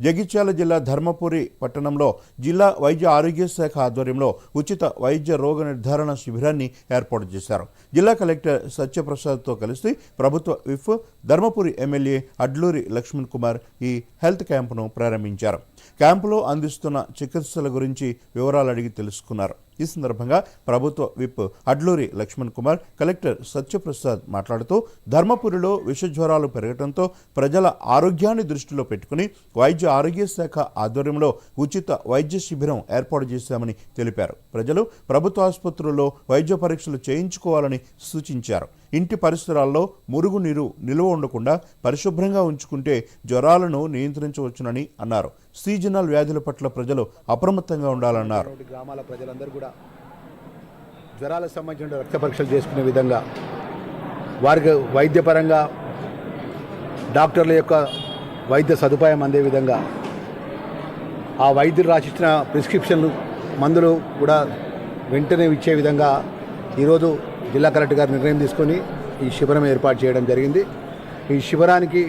జగిత్యాల జిల్లా ధర్మపురి పట్టణంలో జిల్లా వైద్య ఆరోగ్య శాఖ ఆధ్వర్యంలో ఉచిత వైద్య రోగ నిర్ధారణ శిబిరాన్ని ఏర్పాటు చేశారు. జిల్లా కలెక్టర్ సత్యప్రసాద్తో కలిసి ప్రభుత్వ విఫ్ ధర్మపురి ఎమ్మెల్యే అడ్లూరి లక్ష్మణ్ కుమార్ ఈ హెల్త్ క్యాంపును ప్రారంభించారు. క్యాంపులో అందిస్తున్న చికిత్సల గురించి వివరాలు అడిగి తెలుసుకున్నారు. ఈ సందర్భంగా ప్రభుత్వ విప్ అడ్లూరి లక్ష్మణ్ కుమార్ కలెక్టర్ సత్యప్రసాద్ మాట్లాడుతూ ధర్మపురిలో విషజ్వరాలు పెరగడంతో ప్రజల ఆరోగ్యాన్ని దృష్టిలో పెట్టుకుని వైద్య ఆరోగ్య శాఖ ఆధ్వర్యంలో ఉచిత వైద్య శిబిరం ఏర్పాటు చేశామని తెలిపారు. ప్రజలు ప్రభుత్వ ఆసుపత్రుల్లో వైద్య పరీక్షలు చేయించుకోవాలని సూచించారు. ఇంటి పరిసరాల్లో మురుగునీరు నిల్వ ఉండకుండా పరిశుభ్రంగా ఉంచుకుంటే జ్వరాలను నియంత్రించవచ్చునని అన్నారు. సీజనల్ వ్యాధుల పట్ల ప్రజలు అప్రమత్తంగా ఉండాలన్నారు. గ్రామాల ప్రజలందరూ కూడా జ్వరాలకు సంబంధించిన రక్త పరీక్షలు చేసుకునే విధంగా వారికి వైద్యపరంగా డాక్టర్ల యొక్క వైద్య సదుపాయం అందే విధంగా ఆ వైద్యులు రాసిచ్చిన ప్రిస్క్రిప్షన్లు మందులు కూడా వెంటనే ఇచ్చే విధంగా ఈరోజు జిల్లా కలెక్టర్ గారు నిర్ణయం తీసుకొని ఈ శిబిరం ఏర్పాటు చేయడం జరిగింది. ఈ శిబిరానికి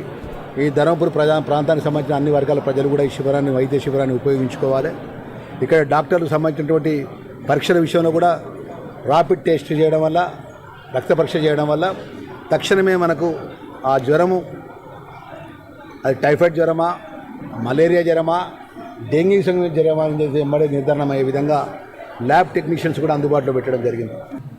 ఈ ధర్మపురి ప్రజా ప్రాంతానికి సంబంధించిన అన్ని వర్గాల ప్రజలు కూడా ఈ శిబిరాన్ని వైద్య శిబిరాన్ని ఉపయోగించుకోవాలి. ఇక్కడ డాక్టర్లకు సంబంధించినటువంటి పరీక్షల విషయంలో కూడా ర్యాపిడ్ టెస్ట్ చేయడం వల్ల రక్త పరీక్ష చేయడం వల్ల తక్షణమే మనకు ఆ జ్వరము అది టైఫాయిడ్ జ్వరమా మలేరియా జ్వరమా డెంగ్యూ సంబంధించిన జ్వరమా అనేది వెంబడే నిర్ధారణ అయ్యే విధంగా ల్యాబ్ టెక్నీషియన్స్ కూడా అందుబాటులో పెట్టడం జరిగింది.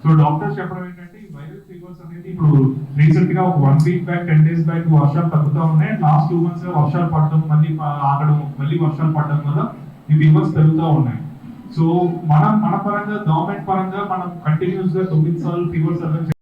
సో డాక్టర్స్ చెప్పడం ఏంటంటే ఈ వైరల్ ఫీవర్స్ అనేది ఇప్పుడు రీసెంట్గా ఒక one week back ten days back వర్షాలు తగ్గుతా ఉన్నాయి. లాస్ట్ టూ మంత్స్ వర్షాలు పడడం మళ్ళీ ప- ఆగడం మళ్ళీ వర్షాలు పడడం వల్ల ఈ ఫీవర్స్ పెరుగుతూ ఉన్నాయి. సో మనం మన పరంగా గవర్నమెంట్ పరంగా మనం కంటిన్యూస్గా తొమ్మిది సార్లు ఫీవర్స్ సర్వే